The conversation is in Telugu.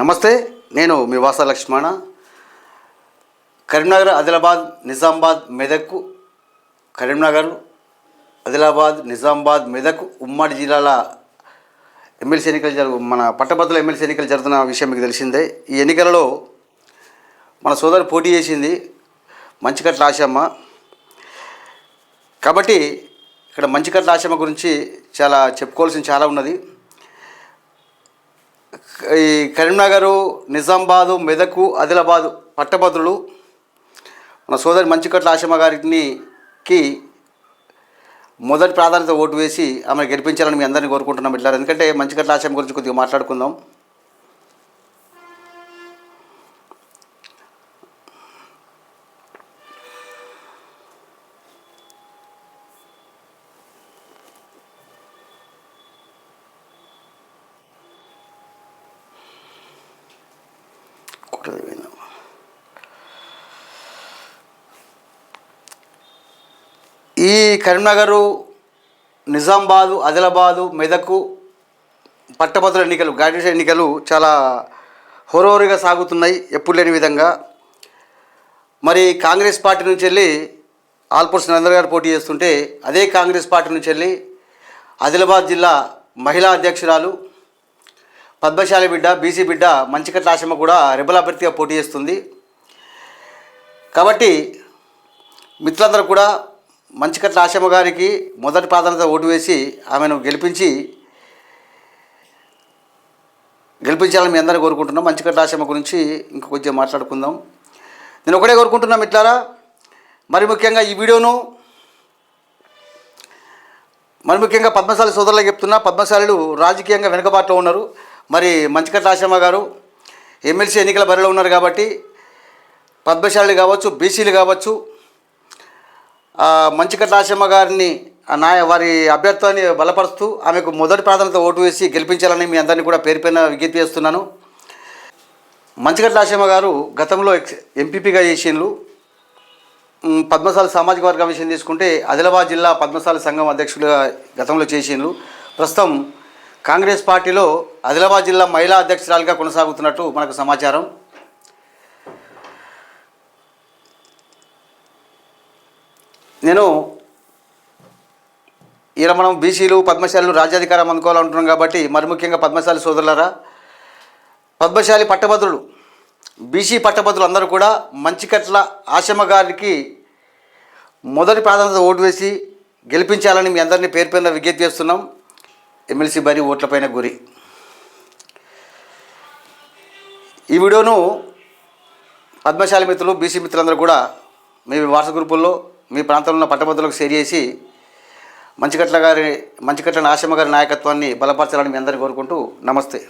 నమస్తే నేను మీ వాస లక్ష్మణ. కరీంనగర్ ఆదిలాబాద్ నిజామాబాద్ మెదక్ కరీంనగర్ ఆదిలాబాద్ నిజామాబాద్ మెదక్ ఉమ్మడి జిల్లాల ఎమ్మెల్సీ ఎన్నికలు జరుగు మన పట్టభద్రుల ఎమ్మెల్సీ ఎన్నికలు జరుగుతున్న విషయం మీకు తెలిసిందే. ఈ ఎన్నికలలో మన సోదరు పోటీ చేసింది మంచికట్ల ఆశమ్మ. కాబట్టి ఇక్కడ మంచికట్ల ఆశమ్మ గురించి చాలా చెప్పుకోవాల్సింది చాలా ఉన్నది. ఈ కరీంనగరు నిజామాబాదు మెదకు ఆదిలాబాదు పట్టభద్రులు మన సోదరి మంచికట్ల ఆశమ్మ గారికి మొదటి ప్రాధాన్యత ఓటు వేసి ఆమె గెలిపించాలని మీ అందరినీ కోరుకుంటున్నాం ఇట్లా. ఎందుకంటే మంచికట్ల ఆశయం గురించి కొద్దిగా మాట్లాడుకుందాం. ఈ కరీంనగరు నిజామాబాదు ఆదిలాబాదు మెదకు పట్టభద్రుల ఎన్నికలు గ్రాడ్యుయేషన్ ఎన్నికలు చాలా హోరోరిగా సాగుతున్నాయి ఎప్పుడు లేని విధంగా. మరి కాంగ్రెస్ పార్టీ నుంచి వెళ్ళి ఆల్పోర్స్ నరేంద్ర గారు పోటీ చేస్తుంటే అదే కాంగ్రెస్ పార్టీ నుంచి వెళ్ళి ఆదిలాబాద్ జిల్లా మహిళా అధ్యక్షురాలు పద్మశాలి బిడ్డ బీసీ బిడ్డ మంచికట్ల ఆశమ్మ కూడా రెబల్ అభ్యర్థిగా పోటీ చేస్తుంది. కాబట్టి మిత్రులందరూ కూడా మంచికట్ల ఆశమ్మ గారికి మొదటి ప్రాధాన్యత ఓటు వేసి ఆమెను గెలిపించి గెలిపించాలని మీ అందరూ కోరుకుంటున్నాం. మంచికట్ల ఆశమ్మ గురించి ఇంకొంచెం మాట్లాడుకుందాం. నేను ఒకటే కోరుకుంటున్నాం మిట్లారా మరి ముఖ్యంగా ఈ వీడియోను మరి ముఖ్యంగా పద్మశాలి సోదరులకు చెప్తున్నా పద్మశాలులు రాజకీయంగా వెనుకబాటులో ఉన్నారు. మరి మంచికట్ల ఆశమ్మ గారు ఎమ్మెల్సీ ఎన్నికల బరిలో ఉన్నారు కాబట్టి పద్మశాలి కావచ్చు బీసీలు కావచ్చు మంచికట్ల ఆశమ్మ గారిని నాయ వారి అభ్యర్థాన్ని బలపరుస్తూ ఆమెకు మొదటి ప్రాధాన్యత ఓటు వేసి గెలిపించాలని మీ అందరినీ కూడా పేరు పైన విజ్ఞప్తి చేస్తున్నాను. మంచిగట్ల ఆశమ్మ గారు గతంలో ఎక్స్ ఎంపీపీగా చేసిండ్రు. పద్మశాల సామాజిక వర్గం విషయం తీసుకుంటే ఆదిలాబాద్ జిల్లా పద్మశాల సంఘం అధ్యక్షులుగా గతంలో చేసిండ్రు. ప్రస్తుతం కాంగ్రెస్ పార్టీలో ఆదిలాబాద్ జిల్లా మహిళా అధ్యక్షురాలుగా కొనసాగుతున్నట్టు మనకు సమాచారం. నేను ఇలా మనం బీసీలు పద్మశాలులు రాజ్యాధికారం అందుకోవాలంటున్నాం కాబట్టి మరి ముఖ్యంగా పద్మశాలి సోదరులరా పద్మశాలి పట్టభద్రులు బీసీ పట్టభద్రులు అందరూ కూడా మంచికట్ల ఆశ్రమ గారికి మొదటి ప్రాధాన్యత ఓటు వేసి గెలిపించాలని మీ అందరినీ పేరు పేరున విజ్ఞప్తి చేస్తున్నాం. ఎమ్మెల్సీ బరి ఓట్లపైన గురి. ఈ వీడియోను పద్మశాలి మిత్రులు బీసీ మిత్రులందరూ కూడా మీ వాట్సాప్ గ్రూపుల్లో మీ ప్రాంతంలో ఉన్న పట్టభద్రులకు షేర్ చేసి మంచికట్ల గారి మంచికట్ల ఆశమ్మ గారి నాయకత్వాన్ని బలపరచాలని మీ అందరిని కోరుకుంటూ నమస్తే.